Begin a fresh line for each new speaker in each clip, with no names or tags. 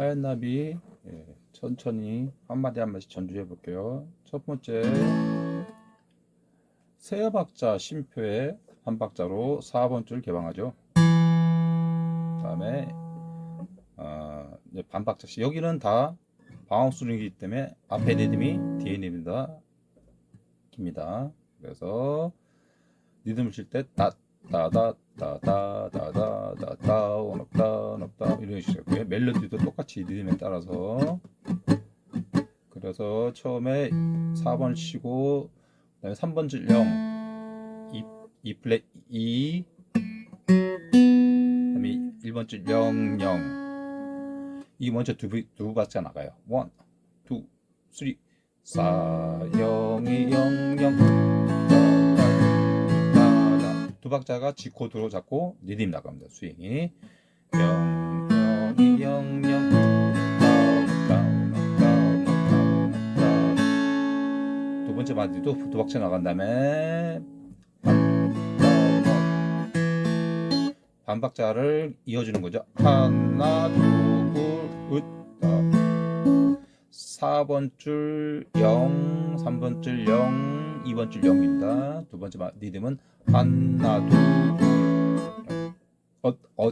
하얀 나비 예, 천천히 한마디 한마디씩 전주해 볼게요. 첫 번째 세 박자 심표에 한 박자로 4번 줄 개방하죠. 그다음에 아, 이제 반 박자씩 여기는 다 방황수run이기 때문에 앞에 리듬이 뒤에 리듬이 다 깁니다. 그래서 리듬을 칠 때 따, 따다, 따다, 따다, 따다, 원업다, 원업 다 이런 식이고요. 멜로디도 똑같이 리듬에 따라서. 그래서 처음에 4번 치고 그다음에 3번 줄 0, 2, 2 플랫 2 그다음에 1번 줄 0, 0 이 먼저 두, 부- 두 박자 나가요. 1, 2, 3 4, 0이 0, 0 따다 두 박자가 G 코드로 잡고 리듬 나갑니다. 스윙이 0, 0이 0, 0 다운, 다운, 다운, 다운, 다운. 두 번째 바디도 두 박자 나간 다음에 반, 다운, 반 박자를 이어주는 거죠. 하나, 둘, 셋, 다. 4번 줄 0, 3번 줄 0, 2번 줄 0입니다. 두 번째 마- 리듬은 하나, 둘, 어, 어,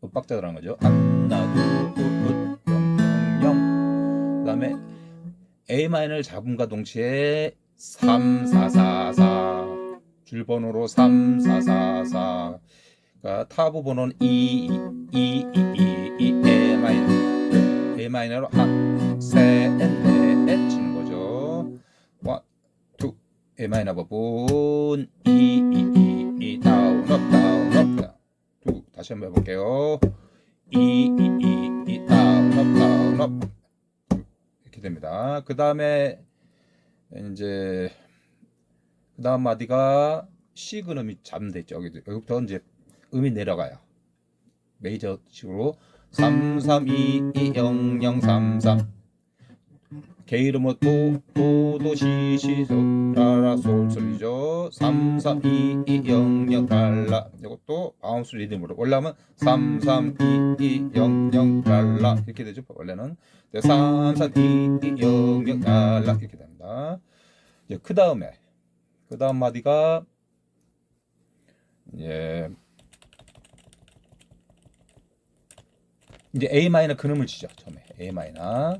어 박자 들어간 거죠. 하나, 둘, 셋, 0, 0, 0. 그 다음에 A 마이너를 잡음과 동시에 3, 4, 4, 4. 줄 번호로 3, 4, 4, 4. 그러니까 타브 번호는 2, 2, 2, 2, 2, A 마이너. A 마이너로 넷 치는 거죠. 원, 투, A 마이너 부분 2, 2, 2, 다시 한번 해볼게요. 2, 2, 2, 2, 다운, 업, 이렇게 됩니다. 그 다음에 이제 그 다음 마디가 C 근음이 잠돼 있죠. 여기 여기부터 이제 음이 내려가요. 메이저 식으로 3 3 2 2 0 0 3 3 개 이름은 도도 시 시 소 라라 솔 솔이죠. 3 3 2 2 0 0 달라. 이것도 바운스 리듬으로 원래는 3 3 2 2 0 0 달라 이렇게 되죠. 원래는 3 3 2 2 0 0 달라 이렇게 됩니다. 이제 그 다음에 그 다음 마디가 예 이제 A 마이너 근음을 치죠 처음에 A 마이너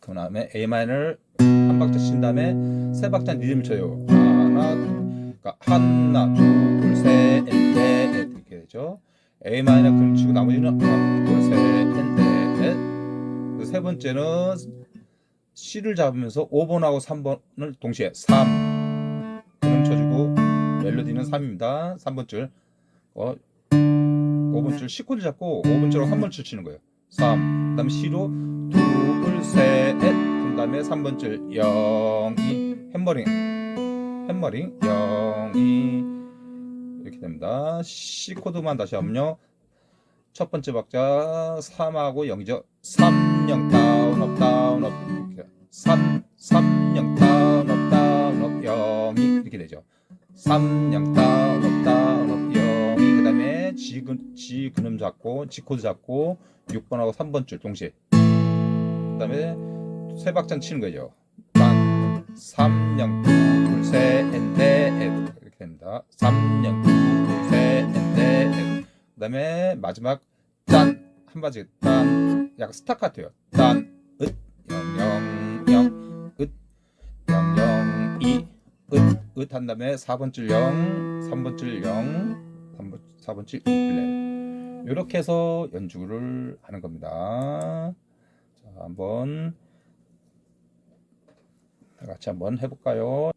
그 다음에 A 마이너를 한 박자 친 다음에 세 박자 리듬 쳐요. 하나 그러니까 하나 둘 셋넷 이렇게 되죠. A 마이너 근음 치고 나머지는 하나 둘셋넷 세 번째는 C를 잡으면서 5번하고 3번을 동시에 3 근음 쳐주고 멜로디는 3입니다. 3번 줄. 어, 5번 줄 C 코드 잡고 5번 줄하고 3번 줄 치는 거예요. 3. 그다음에 C로 둘, 셋, 그 다음에 3번 줄 0, 2 햄머링. 햄머링 0, 2 이렇게 됩니다. C 코드만 다시 하면요. 첫 번째 박자 3하고 0이죠. 3, 0 다운 업 다운 업 이렇게 3, 3, 0 다운 업 다운 업 0, 2 이렇게 되죠. 3, 0 다운 업 다운 업 0, 2 그 다음에 G 근 G 근음 잡고 G 코드 잡고 6번하고 3번 줄 동시에 그 다음에 세 박자 치는 거죠. 반 3, 0 둘, 셋, 넷 이렇게 됩니다. 3, 0 둘, 셋, 넷 그다음에 마지막 짠 한 바지 딴 약간 스타카토요. 딴 읒, 0, 0, 0, 읒, 0, 0, 2, 읒, 읒한 다음에 4번 줄 0, 3번 줄 0, 3번, 4번 줄 2 플랫. 이렇게 해서 연주를 하는 겁니다. 자, 한번 다 같이 한번 해볼까요?